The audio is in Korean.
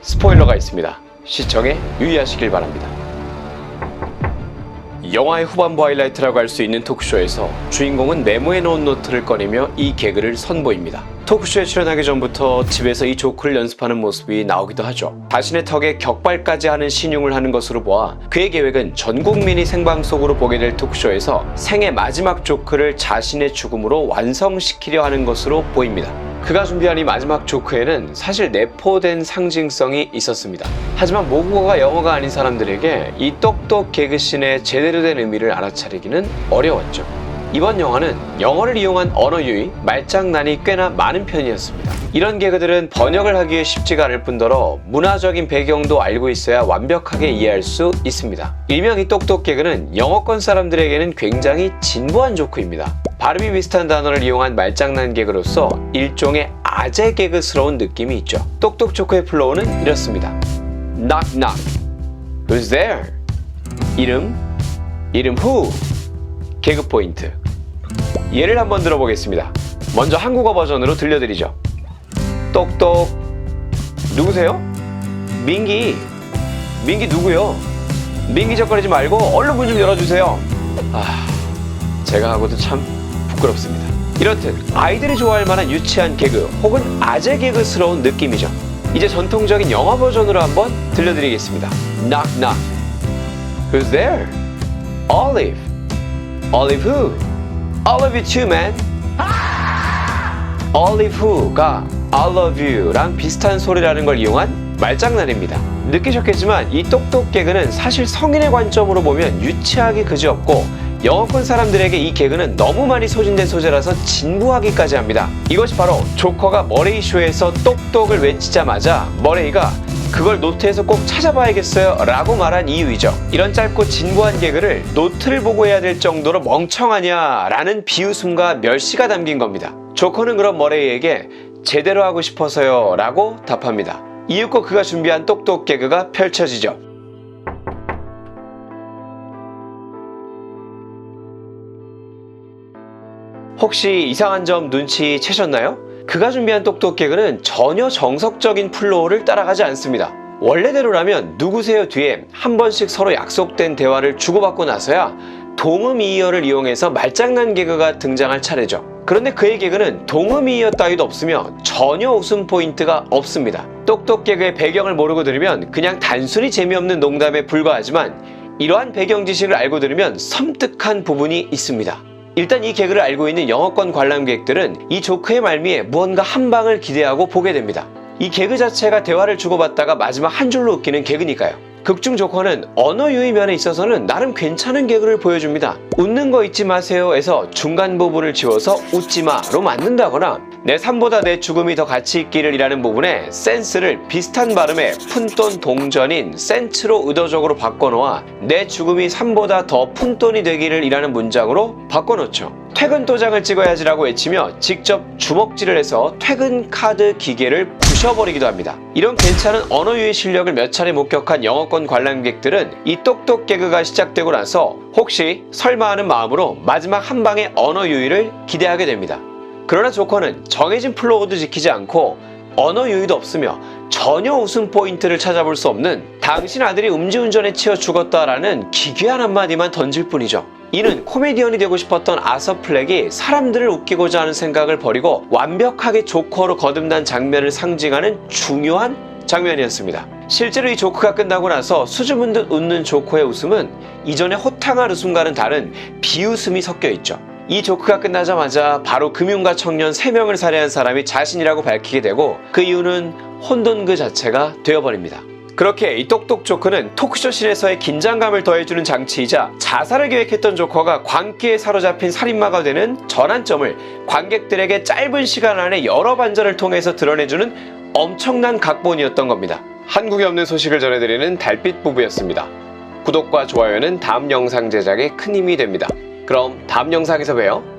스포일러가 있습니다. 시청에 유의하시길 바랍니다. 영화의 후반부 하이라이트라고 할 수 있는 토크쇼에서 주인공은 메모해 놓은 노트를 꺼내며 이 개그를 선보입니다. 토크쇼에 출연하기 전부터 집에서 이 조크를 연습하는 모습이 나오기도 하죠. 자신의 턱에 격발까지 하는 신용을 하는 것으로 보아 그의 계획은 전 국민이 생방송으로 보게 될 토크쇼에서 생의 마지막 조크를 자신의 죽음으로 완성시키려 하는 것으로 보입니다. 그가 준비한 이 마지막 조크에는 사실 내포된 상징성이 있었습니다. 하지만 모국어가 영어가 아닌 사람들에게 이 똑똑 개그씬의 제대로 된 의미를 알아차리기는 어려웠죠. 이번 영화는 영어를 이용한 언어 유희, 말장난이 꽤나 많은 편이었습니다. 이런 개그들은 번역을 하기에 쉽지가 않을 뿐더러 문화적인 배경도 알고 있어야 완벽하게 이해할 수 있습니다. 일명 이 똑똑 개그는 영어권 사람들에게는 굉장히 진보한 조크입니다. 발음이 비슷한 단어를 이용한 말장난 개그로서 일종의 아재 개그스러운 느낌이 있죠. 똑똑 조크의 플로우는 이렇습니다. Knock knock. Who's there? 이름, 이름 who. 개그 포인트. 예를 한번 들어보겠습니다. 먼저 한국어 버전으로 들려드리죠. 똑똑. 누구세요? 민기. 민기 누구요? 민기 적거리지 말고 얼른 문 좀 열어주세요. 아, 제가 하고도 참 부끄럽습니다. 이렇듯 아이들이 좋아할 만한 유치한 개그 혹은 아재 개그스러운 느낌이죠. 이제 전통적인 영어 버전으로 한번 들려드리겠습니다. Knock knock. Who's there? Olive. Olive who? Olive you too, man. Olive who가 I love you랑 비슷한 소리라는 걸 이용한 말장난입니다. 느끼셨겠지만 이 똑똑 개그는 사실 성인의 관점으로 보면 유치하기 그지없고 영어권 사람들에게 이 개그는 너무 많이 소진된 소재라서 진부하기까지 합니다. 이것이 바로 조커가 머레이 쇼에서 똑똑을 외치자마자 머레이가 그걸 노트에서 꼭 찾아봐야겠어요 라고 말한 이유이죠. 이런 짧고 진부한 개그를 노트를 보고 해야 될 정도로 멍청하냐 라는 비웃음과 멸시가 담긴 겁니다. 조커는 그럼 머레이에게 제대로 하고 싶어서요 라고 답합니다. 이윽고 그가 준비한 똑똑 개그가 펼쳐지죠. 혹시 이상한 점 눈치채셨나요? 그가 준비한 똑똑 개그는 전혀 정석적인 플로우를 따라가지 않습니다. 원래대로라면 누구세요 뒤에 한 번씩 서로 약속된 대화를 주고받고 나서야 동음이어를 이용해서 말장난 개그가 등장할 차례죠. 그런데 그의 개그는 동음이어 따위도 없으며 전혀 웃음 포인트가 없습니다. 똑똑 개그의 배경을 모르고 들으면 그냥 단순히 재미없는 농담에 불과하지만 이러한 배경 지식을 알고 들으면 섬뜩한 부분이 있습니다. 일단 이 개그를 알고 있는 영어권 관람객들은 이 조크의 말미에 무언가 한 방을 기대하고 보게 됩니다. 이 개그 자체가 대화를 주고받다가 마지막 한 줄로 웃기는 개그니까요. 극중 조커는 언어 유희 면에 있어서는 나름 괜찮은 개그를 보여줍니다. 웃는 거 잊지 마세요에서 중간 부분을 지워서 웃지 마로 맞는다거나 내 삶보다 내 죽음이 더 가치 있기를 이라는 부분에 센스를 비슷한 발음의 푼돈 동전인 센츠로 의도적으로 바꿔놓아 내 죽음이 삶보다 더 푼돈이 되기를 이라는 문장으로 바꿔놓죠. 퇴근 도장을 찍어야지라고 외치며 직접 주먹질을 해서 퇴근 카드 기계를 부셔버리기도 합니다. 이런 괜찮은 언어 유희 실력을 몇 차례 목격한 영어권 관람객들은 이 똑똑 개그가 시작되고 나서 혹시 설마 하는 마음으로 마지막 한 방의 언어 유희를 기대하게 됩니다. 그러나 조커는 정해진 플로우도 지키지 않고 언어 유희도 없으며 전혀 웃음 포인트를 찾아볼 수 없는 당신 아들이 음주운전에 치여 죽었다라는 기괴한 한마디만 던질 뿐이죠. 이는 코미디언이 되고 싶었던 아서 플렉이 사람들을 웃기고자 하는 생각을 버리고 완벽하게 조커로 거듭난 장면을 상징하는 중요한 장면이었습니다. 실제로 이 조크가 끝나고 나서 수줍은 듯 웃는 조커의 웃음은 이전의 호탕한 웃음과는 다른 비웃음이 섞여 있죠. 이 조크가 끝나자마자 바로 금융가 청년 3명을 살해한 사람이 자신이라고 밝히게 되고 그 이유는 혼돈 그 자체가 되어버립니다. 그렇게 이 똑똑 조커는 토크쇼 씬에서의 긴장감을 더해주는 장치이자 자살을 계획했던 조커가 광기에 사로잡힌 살인마가 되는 전환점을 관객들에게 짧은 시간 안에 여러 반전을 통해서 드러내주는 엄청난 각본이었던 겁니다. 한국에 없는 소식을 전해드리는 달빛 부부였습니다. 구독과 좋아요는 다음 영상 제작에 큰 힘이 됩니다. 그럼 다음 영상에서 봬요.